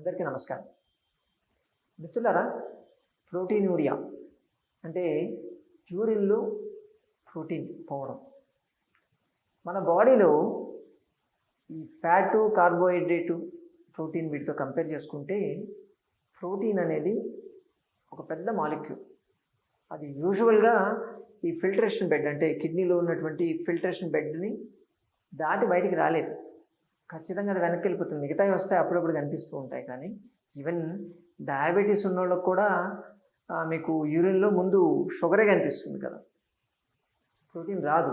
అందరికీ నమస్కారం. మిత్రులారా ప్రోటీన్ యూరియా అంటే యూరిన్లో ప్రోటీన్ పోవడం. మన బాడీలో ఈ ఫ్యాటు కార్బోహైడ్రేటు ప్రోటీన్ వీటితో కంపేర్ చేసుకుంటే ప్రోటీన్ అనేది ఒక పెద్ద మాలిక్యూల్. అది యూజువల్గా ఈ ఫిల్టరేషన్ బెడ్ అంటే కిడ్నీలో ఉన్నటువంటి ఫిల్టరేషన్ బెడ్ని దాటి బయటికి రాలేదు. ఖచ్చితంగా అది వెనక్కి వెళ్ళిపోతుంది మిగతావి వస్తాయి అప్పుడప్పుడు కనిపిస్తూ ఉంటాయి కానీ ఈవెన్ డయాబెటీస్ ఉన్న వాళ్ళకి కూడా మీకు యూరిన్లో ముందు షుగరే కనిపిస్తుంది కదా. ప్రోటీన్ రాదు.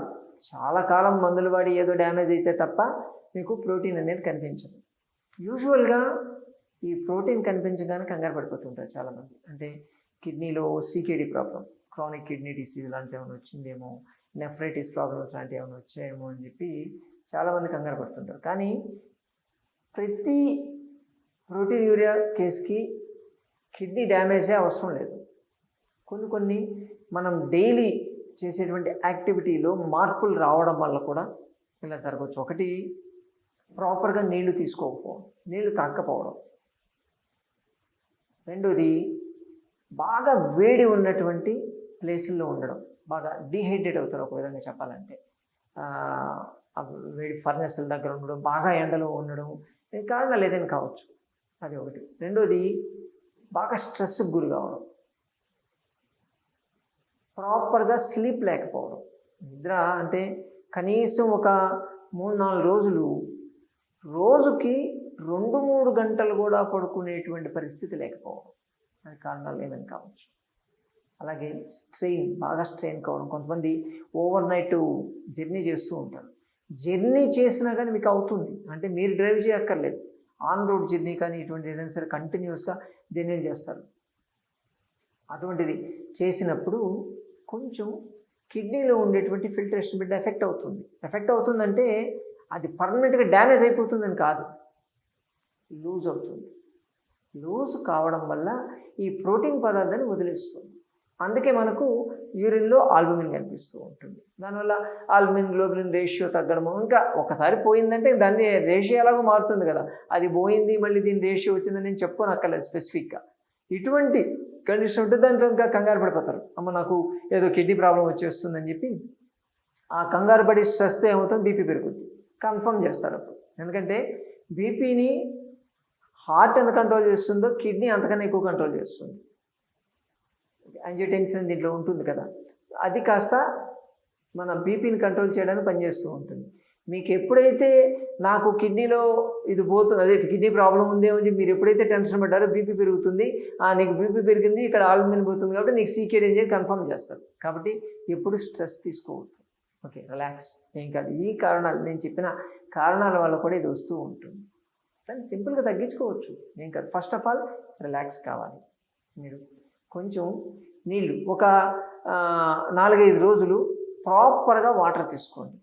చాలా కాలం మందులు వాడి ఏదో డ్యామేజ్ అయితే తప్ప మీకు ప్రోటీన్ అనేది కనిపించదు. యూజువల్గా ఈ ప్రోటీన్ కనిపించగానే కంగారు పడిపోతుంటారు చాలామంది. అంటే కిడ్నీలో CKD problem chronic kidney disease లాంటివి ఏమైనా వచ్చిందేమో నెఫ్రైటిస్ ప్రాబ్లమ్స్ లాంటివి ఏమైనా వచ్చాయేమో అని చెప్పి చాలామంది కంగారు పడుతుంటారు. కానీ ప్రతి ప్రోటీన్ యూరియా కేస్కి కిడ్నీ డ్యామేజే అవసరం లేదు. కొన్ని కొన్ని మనం డైలీ చేసేటువంటి యాక్టివిటీలో మార్పులు రావడం వల్ల కూడా ఇలా జరగవచ్చు. ఒకటి ప్రాపర్గా నీళ్ళు తీసుకోకపోవడం నీళ్ళు తాకపోవడం రెండోది బాగా వేడి ఉన్నటువంటి ప్లేసుల్లో ఉండడం. బాగా డీహైడ్రేట్ అవుతారు ఒక విధంగా చెప్పాలంటే. వేడి ఫర్నెస్ల దగ్గర ఉండడం బాగా ఎండలో ఉండడం ఈ కారణాలు ఏదైనా కావచ్చు. అది ఒకటి. రెండోది బాగా స్ట్రెస్కి గురి కావడం. ప్రాపర్గా స్లీప్ లేకపోవడం. నిద్ర అంటే కనీసం ఒక మూడు నాలుగు రోజులు రోజుకి రెండు మూడు గంటలు కూడా పడుకునేటువంటి పరిస్థితి లేకపోవడం. అది కారణాలు ఏమైనా కావచ్చు. అలాగే స్ట్రెయిన్ బాగా స్ట్రెయిన్ కావడం. కొంతమంది ఓవర్ నైట్ జర్నీ చేస్తూ ఉంటారు. జర్నీ చేసినా కానీ మీకు అవుతుంది. అంటే మీరు డ్రైవ్ చేయక్కర్లేదు. ఆన్ రోడ్ జర్నీ కానీ ఇటువంటి ఏదైనా సరే కంటిన్యూస్గా జర్నీ చేస్తారు. అటువంటిది చేసినప్పుడు కొంచెం కిడ్నీలో ఉండేటువంటి ఫిల్టరేషన్ బిడ్డ ఎఫెక్ట్ అవుతుంది. ఎఫెక్ట్ అవుతుందంటే అది పర్మనెంట్గా డ్యామేజ్ అయిపోతుందని కాదు. లూజ్ అవుతుంది. లూజ్ కావడం వల్ల ఈ ప్రోటీన్ పదార్థాన్ని వదిలేస్తుంది. అందుకే మనకు యూరిన్లో ఆల్బుమిన్ కనిపిస్తూ ఉంటుంది. దానివల్ల ఆల్బుమిన్ గ్లోబులిన్ రేషియో తగ్గడము. ఇంకా ఒకసారి పోయిందంటే దాన్ని రేషియో ఎలాగో మారుతుంది కదా. అది పోయింది మళ్ళీ దీని రేషియో వచ్చిందని నేను చెప్పుకోను అక్కర్లేదు స్పెసిఫిక్గా. ఇటువంటి కండిషన్ ఉంటే దాంట్లో ఇంకా కంగారు పడిపోతారు. అమ్మ నాకు ఏదో కిడ్నీ ప్రాబ్లం వచ్చేస్తుందని చెప్పి ఆ కంగారు పడి స్ట్రెస్తో ఏమవుతుంది బీపీ పెరుగుతుంది కన్ఫర్మ్ చేస్తారు అప్పుడు. ఎందుకంటే బీపీని హార్ట్ ఎంత కంట్రోల్ చేస్తుందో కిడ్నీ అంతకన్నా ఎక్కువ కంట్రోల్ చేస్తుంది. యాంజియోటెన్షన్ దీంట్లో ఉంటుంది కదా. అది కాస్త మన బీపీని కంట్రోల్ చేయడానికి పనిచేస్తూ ఉంటుంది. మీకు ఎప్పుడైతే నాకు కిడ్నీలో ఇది పోతుంది అదే కిడ్నీ ప్రాబ్లం ఉందేమో అని చెప్పి మీరు ఎప్పుడైతే టెన్షన్ పడ్డారో బీపీ పెరుగుతుంది నీకు బీపీ పెరిగింది ఇక్కడ ఆల్మిన్ పోతుంది కాబట్టి నీకు సీకేడ్ అని కన్ఫర్మ్ చేస్తారు. కాబట్టి ఎప్పుడు స్ట్రెస్ తీసుకోవద్దు. ఓకే రిలాక్స్ ఏం కాదు. ఈ కారణాలు నేను చెప్పిన కారణాల వల్ల కూడా ఇది వస్తూ ఉంటుంది. దాన్ని సింపుల్గా తగ్గించుకోవచ్చు. ఏం కాదు. ఫస్ట్ ఆఫ్ ఆల్ రిలాక్స్ కావాలి. మీరు కొంచెం నీళ్ళు. ఒక నాలుగైదు రోజులు ప్రాపర్గా వాటర్ తీసుకోండి.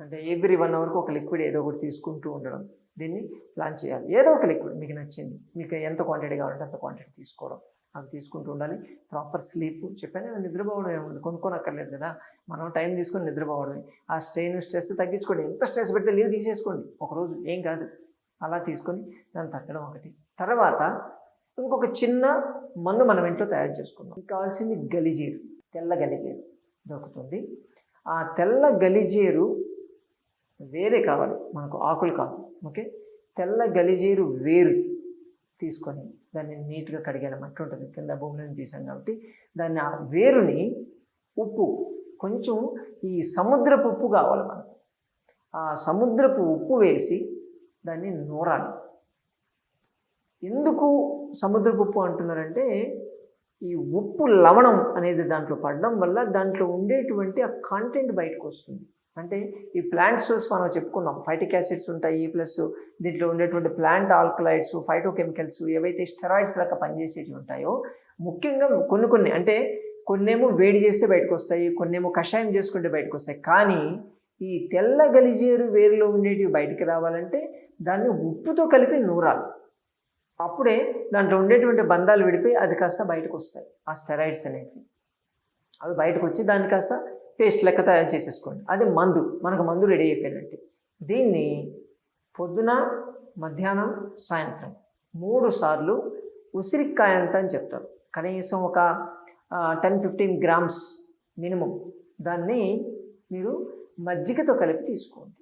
అంటే ఎవ్రీ వన్ అవర్కి ఒక లిక్విడ్ ఏదో ఒకటి తీసుకుంటూ ఉండడం. దీన్ని ప్లాన్ చేయాలి. ఏదో ఒక లిక్విడ్ మీకు నచ్చింది. మీకు ఎంత క్వాంటిటీ కావాలంటే అంత క్వాంటిటీ తీసుకోవడం. అవి తీసుకుంటూ ఉండాలి. Proper sleep. చెప్పాను కదా, నిద్రపోవడం ఏముంది? కొనుక్కోనక్కర్లేదు కదా. మనం టైం తీసుకొని నిద్రపోవడమే. ఆ స్ట్రెయిన్ స్ట్రెస్ తగ్గించుకోండి. ఎంత స్ట్రెస్ పెడితే లీవ్ తీసేసుకోండి. ఒకరోజు ఏం కాదు. అలా తీసుకొని దాన్ని తగ్గడం ఒకటి. తర్వాత ఇంకొక చిన్న మందు మనం ఇంట్లో తయారు చేసుకుందాం. కావాల్సింది గలిజీరు తెల్ల గలిజీరు దొరుకుతుంది. ఆ తెల్ల గలిజీరు వేరే కావాలి మనకు ఆకులు కాదు ఓకే? తెల్ల గలిజీరు వేరు తీసుకొని దాన్ని నీట్గా కడిగిన మట్టి ఉంటుంది కింద భూమిని తీసాం కాబట్టి. దాన్ని ఆ వేరుని ఉప్పు కొంచెం ఈ సముద్రపు ఉప్పు కావాలి మనకు. ఆ సముద్రపు ఉప్పు వేసి దాన్ని నూరాలి. ఎందుకు సముద్రపు ఉప్పు అంటున్నారంటే ఈ ఉప్పు లవణం అనేది దాంట్లో పడడం వల్ల దాంట్లో ఉండేటువంటి ఆ కాంటెంట్ బయటకు వస్తుంది. అంటే ఈ ప్లాంట్ సోర్స్ మనం చెప్పుకున్నాం ఫైటిక్ యాసిడ్స్ ఉంటాయి ప్లస్ దీంట్లో ఉండేటువంటి ప్లాంట్ ఆల్కలైడ్స్ ఫైటోకెమికల్స్ ఏవైతే స్టెరాయిడ్స్ లాగా పనిచేసేవి ఉంటాయో ముఖ్యంగా కొన్ని కొన్ని అంటే కొన్నేమో వేడి చేస్తే బయటకు వస్తాయి కొన్నేమో కషాయం చేసుకుంటే బయటకు వస్తాయి. కానీ ఈ తెల్ల గలిజేరు వేరులో ఉండేటివి బయటికి రావాలంటే దాన్ని ఉప్పుతో కలిపి నూరాలి. అప్పుడే దాంట్లో ఉండేటువంటి బంధాలు విడిపోయి అది కాస్త బయటకు వస్తాయి ఆ స్టెరాయిడ్స్ అనేవి. అవి బయటకు వచ్చి దాన్ని కాస్త పేస్ట్ లెక్క తయారు చేసేసుకోండి. అది మందు మనకు మందు రెడీ అయిపోయినట్టు. దీన్ని పొద్దున మధ్యాహ్నం సాయంత్రం మూడు సార్లు ఉసిరికాయ అంత అని చెప్తారు. కనీసం ఒక టెన్ ఫిఫ్టీన్ గ్రామ్స్ మినిమం. దాన్ని మీరు మజ్జిగతో కలిపి తీసుకోండి.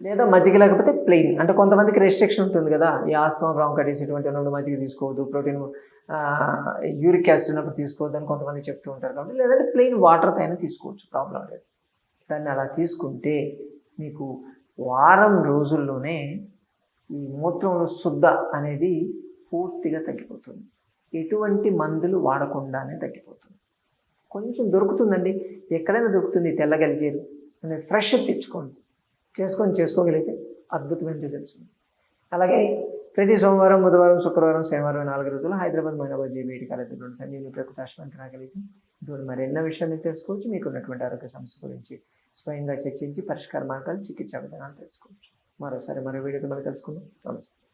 లేదా మజ్జిగ లేకపోతే ప్లెయిన్ అంటే కొంతమందికి రెస్ట్రిక్షన్ ఉంటుంది కదా. ఈ ఆస్తమా బ్రాంకైటిస్ ఇటువంటి ఉన్నప్పుడు మజ్జిగ తీసుకోవద్దు ప్రోటీన్ యూరిక్ యాసిడ్ ఉన్నప్పుడు తీసుకోవద్దు అని కొంతమంది చెప్తూ ఉంటారు కాబట్టి లేదంటే ప్లెయిన్ వాటర్ పైన తీసుకోవచ్చు ప్రాబ్లం లేదు. దాన్ని అలా తీసుకుంటే మీకు వారం రోజుల్లోనే ఈ మూత్రంలో శుద్ధ అనేది పూర్తిగా తగ్గిపోతుంది. ఎటువంటి మందులు వాడకుండానే తగ్గిపోతుంది. కొంచెం దొరుకుతుందండి. ఎక్కడైనా దొరుకుతుంది ఈ తెల్ల అనేది ఫ్రెష్ తెచ్చుకోండి చేసుకొని చేసుకోగలిగితే అద్భుతమైన రిజల్ట్స్ ఉన్నాయి. అలాగే ప్రతి సోమవారం బుధవారం శుక్రవారం శనివారం నాలుగు రోజులు హైదరాబాద్ మైనాబాద్ జీబీటీ కాలేజీలో సంజీవిని ప్రకృతి ఆశ్రమానికి రాగలిగితే ఇటువంటి మరెన్నో విషయాలు తెలుసుకోవచ్చు. మీకు ఉన్నటువంటి ఆరోగ్య సమస్య గురించి స్వయంగా చర్చించి పరిష్కార మార్గాలు చికిత్సా విధానాలు తెలుసుకోవచ్చు. మరోసారి మరో వీడియోతో మనం తెలుసుకుందాం నమస్తే.